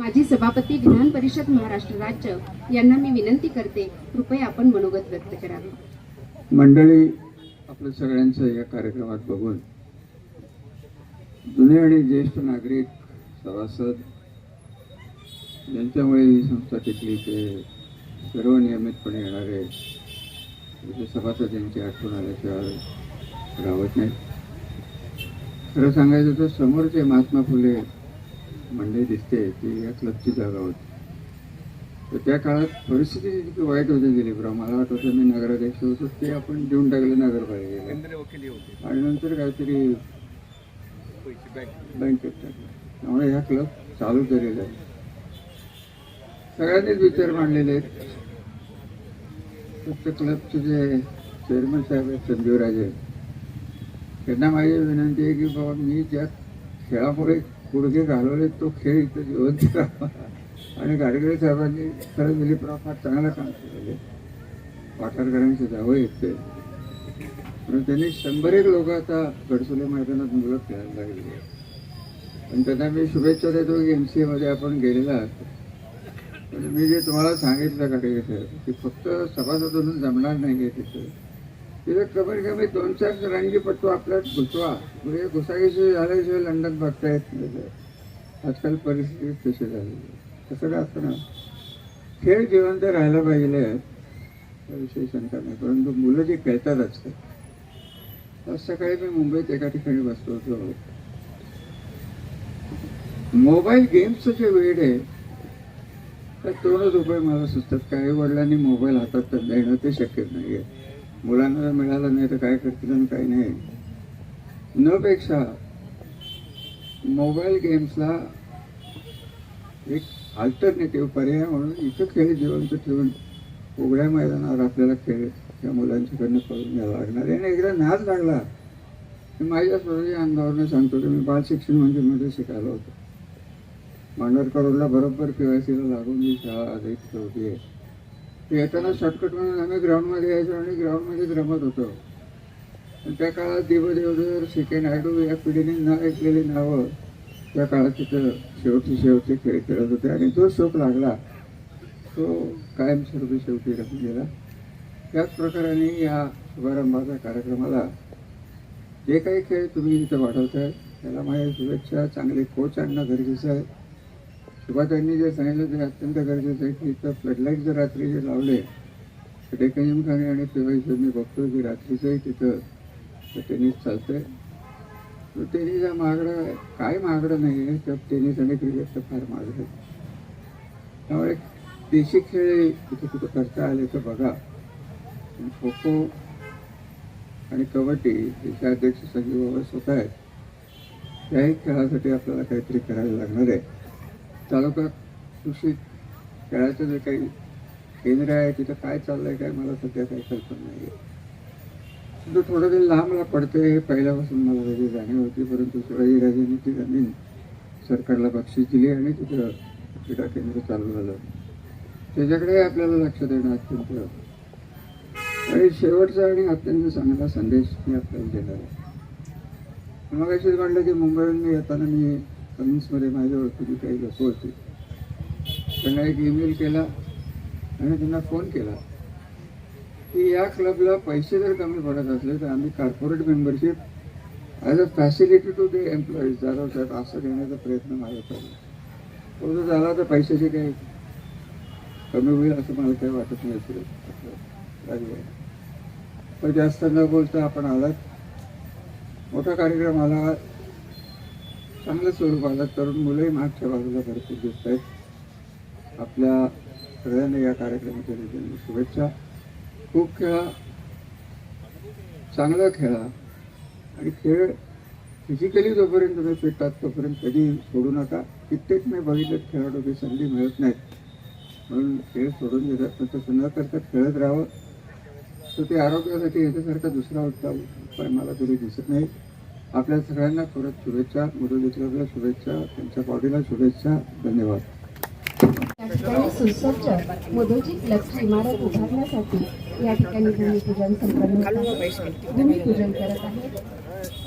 माझी सभापती विधान परिषद महाराष्ट्र राज्य यांना मी विनंती करते कृपया आपण मनोगत व्यक्त करावे. मंडळी आपलं सगळ्यांचं या कार्यक्रमात बघून जुने आणि ज्येष्ठ नागरिक सभासद ज्यांच्यामुळे ही संस्था टिकली ते सर्व नियमितपणे येणारे सभासद यांची आठवण आल्याशिवाय राहत नाही. खरं सांगायचं तर समोरचे महात्मा फुले मंडळी दिसते ती या क्लबची जागा होती. तर त्या काळात परिस्थिती इतकी वाईट होती दिलीपराव मला आठवतं मी नगराध्यक्ष होतो ते आपण देऊन टाकले नगरपालिकेला. आणि नंतर काहीतरी बँकेत टाकलं. त्यामुळे ह्या क्लब चालू केलेला आहे. सगळ्यांनीच विचार मांडलेले आहेत. फक्त क्लबचे जे चेअरमन साहेब आहेत संजीव राजे त्यांना माझी विनंती आहे की बाबा मी ज्या खेळामुळे गुडघे घालवले तो खेळ इथं जिवंत करावा आणि गाडगेळे साहेबांनी खरं दिलीपराव फार चांगलं काम केलेलं आहे. वाठारकरांचे जावं येते. म्हणून त्यांनी शंभर एक लोक आता गडसुले मैदानात मुलं खेळायला लागले पण त्यांना मी शुभेच्छा देतो की एम सी एमध्ये आपण गेलेला आहात. पण मी जे तुम्हाला सांगितलं गाडगेळे की फक्त सभासद जमणार नाही आहे तिथं. तिथं कमीत कमी दोन चार जणांची पट्टू आपल्यात घुसवा म्हणजे घुसाघिशी झाल्याशिवाय लंडन बघता येत नाही आजकाल परिस्थिती तशी झालेली आहे तसं काय असतं ना? खेळ जिवंत राहायला पाहिजे. विषय शंका नाही. परंतु मुलं जी खेळतात आजकाल आज सकाळी मी मुंबईत एका ठिकाणी बसलो होतो. मोबाईल गेम्सचं जे वेळ आहे तर दोनच उपाय मला सुचतात. काही वडिलांनी मोबाईल हातात तर देणं ते शक्य नाही आहे मुलांना मिळाला नाही तर काय करतील आणि काही नाही. न पेक्षा मोबाईल गेम्सला एक अल्टरनेटिव्ह पर्याय म्हणून इथं खेळ जिवंत ठेवून उघड्या मैदानावर आपल्याला खेळ त्या मुलांच्याकडनं करून घ्यावा लागणार आहे. आणि एकदा नाच लागला मी माझ्या स्वतःच्या अंगावरनं सांगतो की मी बाल शिक्षण म्हणजे मध्ये शिकायला होतो. मांडरकर रोडला बरोबर पी वाय सीला लागून मी शाळा आधी होती आहे. येताना शॉर्टकट म्हणून आम्ही ग्राउंडमध्ये यायचो आणि ग्राउंडमध्येच रमत होतो. त्या काळात देवदेवधर सी के नायडू या पिढीने न ऐकलेली नावं त्या काळात तिथं शेवटी शेवटी खेळ खेळत होते आणि जो शोक लागला. तो कायमस्वरूपी शेवटी राहून गेला. त्याच प्रकाराने या शुभारंभाच्या कार्यक्रमाला जे काही खेळ तुम्ही इथं वाढवताय त्याला माझ्या शुभेच्छा. चांगले कोच आणणं गरजेचं आहे. सुभाताईंनी जे सांगितलं ते अत्यंत गरजेचं आहे की इथं फ्लडलाईट जर रात्री जे लावले तर डेकनियम खाणे आणि पिवायचं मी बघतो की रात्रीचंही तिथं तर टेनिस चालतंय. तर टेनिस हा महागडा काय महागडं नाही आहे तर टेनिस आणि क्रिकेट तर फार महागडं आहे. त्यामुळे देशी खेळ इथे कुठं करता आले तर बघा. खो खो आणि कबड्डी याचे अध्यक्ष संजीव बाबा स्वतः आहेत त्याही खेळासाठी आपल्याला काहीतरी करायला लागणार आहे. तालुका कृषी खेळाचं जे काही केंद्र आहे तिथं काय चाललंय काय मला सध्या काही कल्पना नाही आहे तो थोडं ते लांबला पडते हे पहिल्यापासून मला त्याची जाणीव होती परंतु शिवाजीराजेंनी ती जमीन सरकारला बक्षीस दिली आणि तिथं क्रीडा केंद्र चालू झालं. त्याच्याकडे आपल्याला लक्ष देणं अत्यंत आणि शेवटचा आणि अत्यंत चांगला संदेश मी आपल्याला देणार आहे. मग अशीच म्हणलं की मुंबईहून मी येताना मी कमिन्समध्ये माझ्या ओळखीची काही लोक होती. त्यांना एक ईमेल केला आणि त्यांना फोन केला. की या क्लबला पैसे जर कमी पडत असले तर आम्ही corporate membership as a facility to the employees Jadhav साहेब असं देण्याचा प्रयत्न माझा चालला तो जर झाला तर पैशाची काही कमी होईल असं मला काही वाटत नाही असेल पण जास्त न बोलता आपण आलात. मोठा कार्यक्रम आला. चांगलं स्वरूप आलं तरुण मुलंही मागच्या बाजूला भरपूर दिसत आहेत. आपल्या सगळ्यांना या कार्यक्रमाच्या रीतीने शुभेच्छा. खूप खेळा चांगला खेळा. आणि खेळ फिजिकली जोपर्यंत तुम्ही फिरतात तोपर्यंत कधी सोडू नका. कित्येक मी बघितलं खेळाडू की संधी मिळत नाहीत. म्हणून खेळ सोडून देतात पण तसं न करता खेळत राहावं. तर ते आरोग्यासाठी याच्यासारखा दुसरा उत्तम उपाय मला तरी दिसत नाही. आपल्या सगळ्यांना परत शुभेच्छा मुरुली शुभेच्छा त्यांच्या बॉडीला शुभेच्छा धन्यवाद. या ठिकाणी सुसज्ज मोदोजी क्लबची इमारत उभारण्यासाठी या ठिकाणी भूमिपूजन संपन्न भूमिपूजन करत आहेत.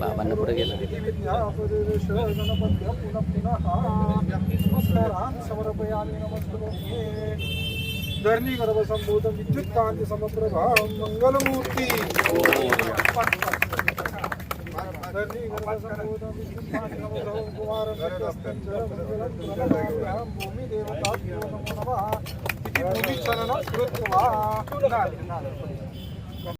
बाबांना पुढे गेला. धरणी गर्भ संबोध विद्युत कांती समप्रभा मंगलमूर्ती. धरणी गर्भ संबोध विद्युत कांती समप्रभा कुमार भूमी देवता नमो भूमी चलन कृत्वा.